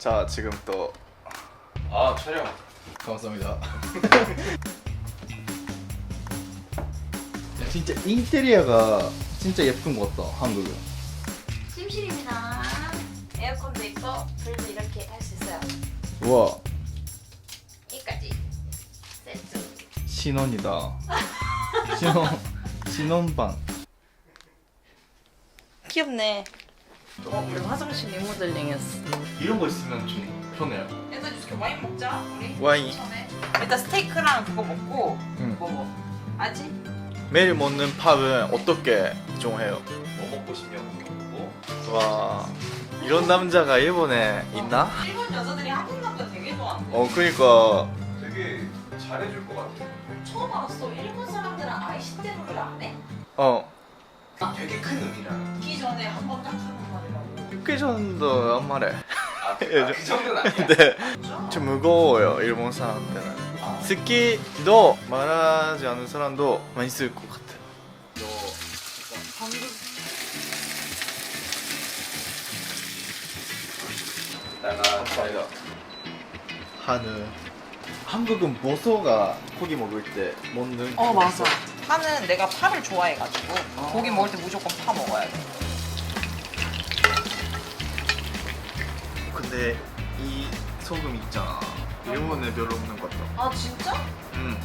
자 지금 또 아 촬영 감사합니다. 야, 진짜 인테리어가 진짜 예쁜 것 같다 한국은. 침실입니다. 에어컨도 있고 불도 이렇게 할 수 있어요. 우와 여기까지 세트. 신혼이다. 신혼 신혼방. 귀엽네. 어, 우리 화장실 리모델링 했어. 이런 거 있으면 좀 편해요. 일단 이렇게 와인 먹자 우리. 와인. 처음에. 일단 스테이크랑 그거 먹고 응. 먹어. 알지? 매일 먹는 밥은 어떻게 정해요? 뭐 먹고 싶냐고 물어보고 와 이런 남자가 일본에 있나? 일본 여자들이 한국 남자 되게 좋아한대. 어 그러니까 되게 잘해줄 것 같아 처음 알았어. 일본 사람들은 아예 신대로를 안 해? 어 되게 큰 의미라 듣기 전에 한 번 딱 하는 말이라고. 육개 정도 안 말해. 아, 그, 아, 그 정도는 아니야 네. 진짜? 좀 무거워요 일본 사람들은. 스키도 말하지 않는 사람도 많이 있을 것 같아. 방금 나가 감사합니다. 하는 한국은 모소가 고기 먹을 때 먹는. 어 맞아. 파는 내가 파를 좋아해가지고 고기 먹을 때 무조건 파 먹어야 돼. 근데 이 소금 있잖아. 일본에 별로 없는 것 같다. 아 진짜? 음.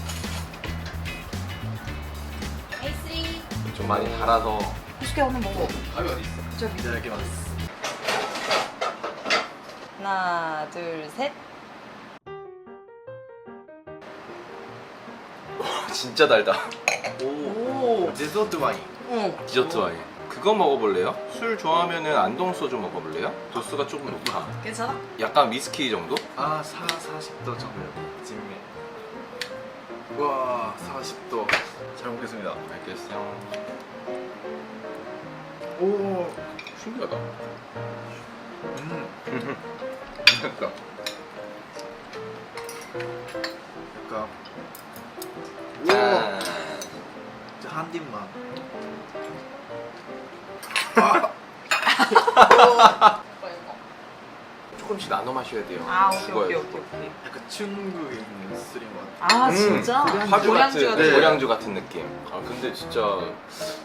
에이스리. 좀 많이 달아서 이렇게 한번 먹어. 밥이 어디 있어? 저기. 이따다키마스. 하나 둘 셋. 진짜 달다 오. 데저트 와인. 응. 디저트 와인 그거 먹어볼래요? 술 좋아하면은 안동 소주 먹어볼래요? 도수가 조금 높아 괜찮아? 약간 위스키 정도? 아, 4, 40도 정도. 찜매. 와, 40도. 잘 먹겠습니다. 알겠어요 오. 신기하다 음. 맛있다 약간. 오. 짠 진짜 한 입만. 아. 조금씩 나눠 마셔야 돼요 아 오케이 죽어요, 오케이 죽어. 오케이. 약간 중국에 있는 술인 것 같아. 아 음, 진짜? 화주 같은 네. 고량주 같은 느낌. 아 근데 진짜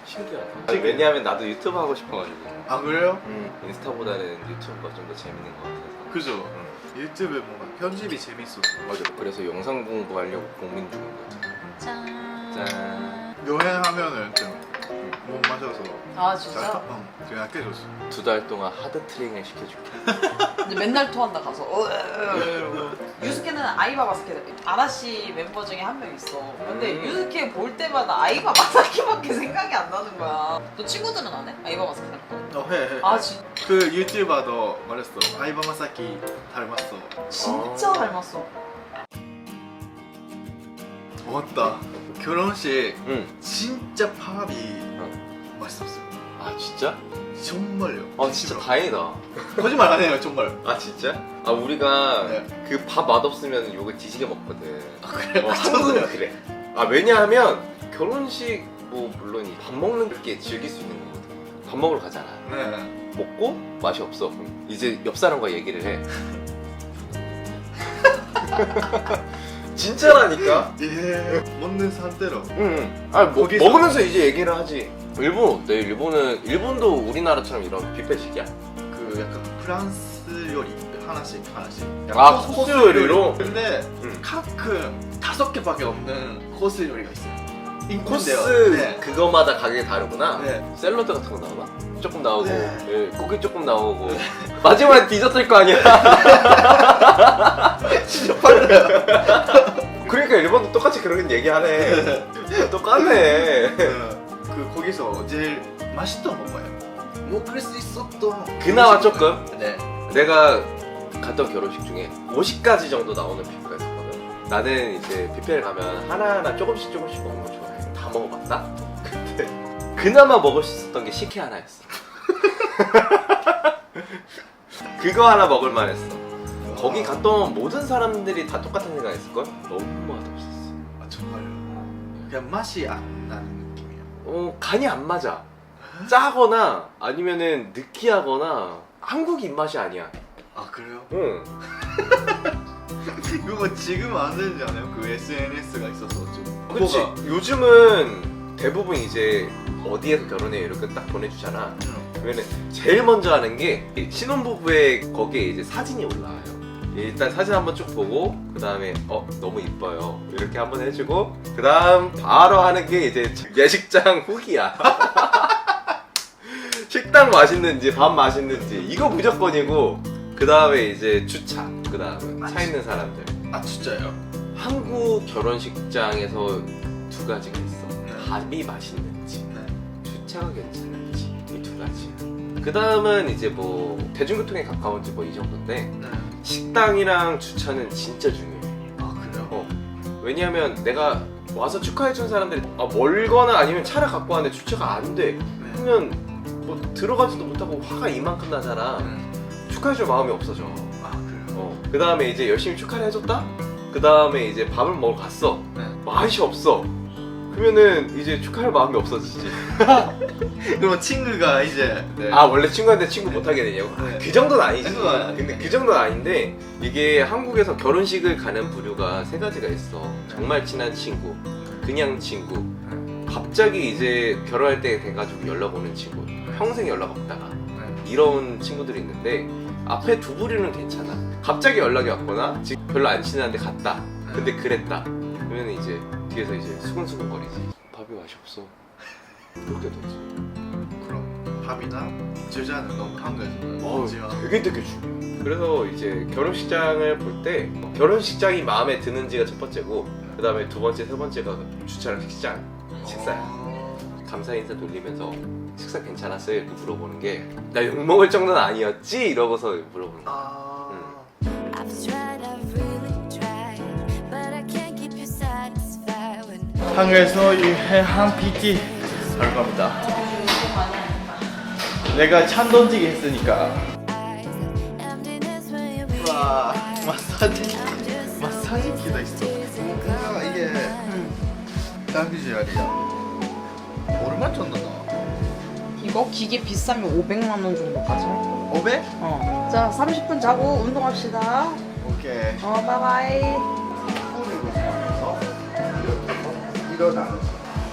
신기하다. 아니, 왜냐하면 나도 유튜브 하고 싶어가지고. 아, 그래요? 음, 인스타보다는 유튜브가 좀 더 재밌는 것 같아서. 그죠? 음, 유튜브 뭔가 편집이 재밌어. 맞아. 그래서 영상 공부하려고 고민 중인 거지. 짠. 짠. 여행하면은 좀못 마셔서 아잘 진짜? 타- 응, 좀 약해졌어. 두 달 동안 하드 트레이닝 시켜줄게. 근데 맨날 토한다 가서. 어, 이러고. 유스케는 아이바 마스케 아라씨 멤버 중에 한 명 있어. 근데 음. 유스케 볼 때마다 아이바 마사키밖에 생각이 안 나는 거야. 너 친구들은 안 해? 아이바 마스케 같은 거? 어, 해, 해. 아 진, 그 유튜버도 말했어. 아이바 마사키 닮았어. 진짜 아. 닮았어. 맞다. 결혼식 응. 진짜 밥이 맛있었어요. 아 진짜? 정말요. 아 진짜 다행이다. 거짓말 안 해요, 정말. 아 진짜? 아 우리가 네. 그 밥 맛없으면 욕을 뒤지게 먹거든. 아, 그래? 어, 한국은 그래. 아 왜냐하면 결혼식 뭐 물론 이밥 먹는 게 즐길 수 있는 거거든. 밥 먹으러 가잖아. 네. 먹고 맛이 없어. 그럼 이제 옆 사람과 얘기를 해. 진짜라니까? 예. 먹는 상태로. 응. 아 뭐, 거기서- 먹으면서 이제 얘기를 하지. 일본 어때? 일본은 일본도 우리나라처럼 이런 뷔페식이야? 그 약간 프랑스 요리 하나씩 하나씩. 아, 코스 요리로? 근데 응. 가끔 다섯 개밖에 없는 코스 요리가 있어요. 코스 있는데요. 네. 그거마다 가격이 다르구나. 네. 샐러드 같은 거 나오나? 조금 나오고, 네. 예, 고기 조금 나오고. 마지막에 디저트일 거 아니야? 진짜 빨라요. 그러니까 일본도 똑같이 그런 얘기하네. 똑같네. 그 거기서 제일 맛있던 거 뭐예요? 먹을 수 있었던 그나마 음식 조금? 네. 내가 갔던 결혼식 중에 50가지 정도 나오는 뷔페가 있었거든. 나는 이제 뷔페를 가면 하나하나 조금씩 조금씩 먹는 거 좋아해. 다 먹어봤다? 근데 그나마 먹을 수 있었던 게 식혜 하나였어. 그거 하나 먹을 만했어. 거기 갔던 모든 사람들이 다 똑같은 생각했을걸? 너무 맛없었어. 아 정말요? 그냥 맛이 안 나는 느낌이에요. 어, 간이 안 맞아. 짜거나 아니면은 느끼하거나 한국 입맛이 아니야. 아 그래요? 응. 그거 지금 안 되지 않아요? 그 SNS가 있어서 좀 그치. 뭐가? 요즘은 대부분 이제 어디에서 결혼해 이렇게 딱 보내주잖아. 응. 그러면은 제일 먼저 하는 게 신혼부부의 거기에 이제 사진이 올라와요. 일단 사진 한번 쭉 보고 그 다음에 어 너무 이뻐요 이렇게 한번 해주고 그 다음 바로 하는 게 이제 예식장 후기야. 식당 맛있는지 밥 맛있는지 이거 무조건이고 그 다음에 이제 주차 그 다음에 차 있는 사람들 아 진짜요? 한국 결혼식장에서 두 가지가 있어 네. 밥이 맛있는지 네. 주차가 괜찮은지 이 두 가지야 그 다음은 이제 뭐 대중교통에 가까운지 뭐 이 정도인데 네. 식당이랑 주차는 진짜 중요해 아 그래요? 어. 왜냐하면 내가 와서 축하해준 사람들이 아, 멀거나 아니면 차를 갖고 왔는데 주차가 안돼 네. 그러면 뭐 들어가지도 못하고 화가 이만큼 나잖아 응. 축하해줄 마음이 없어져 아 그래요? 어. 그 다음에 이제 열심히 축하를 해줬다? 그 다음에 이제 밥을 먹으러 갔어 네. 맛이 없어 그러면은 이제 축하할 마음이 없어지지 그럼 친구가 이제 네. 아 원래 친구한테 친구 못하게 되냐고? 네. 그 정도는 아니지 그건 아니지. 근데 그 정도는 아닌데 이게 한국에서 결혼식을 가는 부류가 세 가지가 있어 정말 친한 친구 그냥 친구 갑자기 이제 결혼할 때 돼가지고 연락 오는 친구 평생 연락 없다가 네. 이런 친구들이 있는데 앞에 두 부류는 괜찮아. 갑자기 연락이 왔거나 지금 별로 안 친한데 갔다. 근데 그랬다. 그러면 이제 뒤에서 이제 수근수근 거리지. 밥이 맛이 없어. 그렇게 되지. 그럼 밥이나 주자는 너무 어우, 없지만 되게 되게 중요해. 그래서 이제 결혼식장을 볼 때 결혼식장이 마음에 드는지가 첫 번째고 그 다음에 두 번째, 세 번째가 주차랑 식장, 식사야. 아, 감사 인사 돌리면서 식사 괜찮았어요? 이렇게 물어보는 게 나 욕먹을 정도는 아니었지? 이러고서 물어보는 거야. 아. I've tried, I've really tried, but I can't keep you satisfied when 한국에서 유해한 PT. 할 겁니다. 내가 찬 던지기 했으니까. eyes emptiness when you're with 와 마사지. I'm just 마사지 기도 있어. 뭔가 이게. 딱이지알이야 얼마 정도 나? 이거 기계 비싸면 500만 원 정도까지 할 거야. 500? 어. 자, 30분 자고 운동합시다. 오케이 어, 바이바이. 이렇게 일어나는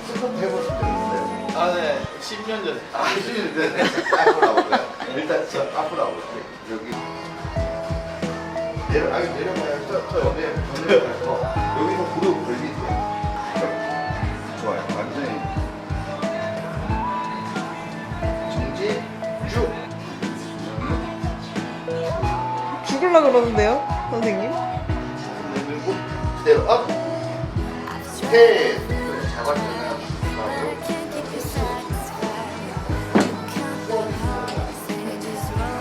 스쿼트 있어요. 아네 10년 전에 아, 네, 네. 앞으로 와볼까요? 일단 저 앞으로 와볼게요. 여기 내려, 아니 내려가요. 저, 저 옆에 내려가서 죽을라 그러는데요, 선생님? 내밀고 그대로 업. 셋. 잡았잖아요.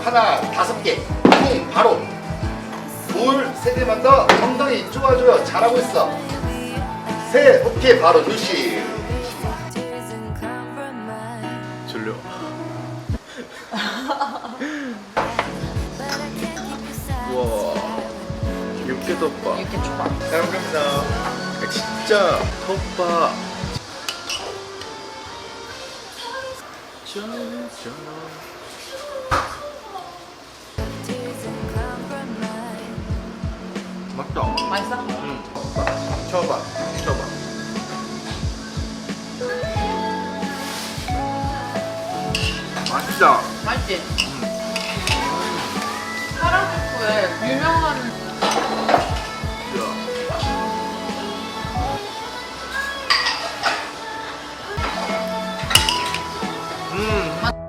하나 다섯 개. 쿵 바로. 둘 세 개만 더. 엉덩이 쪼아줘요. 잘하고 있어. 셋 오케이 바로 compromise, 졸려 육개덮밥 이렇게 초밥. 잘 먹습니다 아, 진짜 덮밥 짠 짠. 맛있다 맛있어? 응 쳐봐 쳐봐 맛있다 맛있지? 하라주쿠에 유명한 Mm.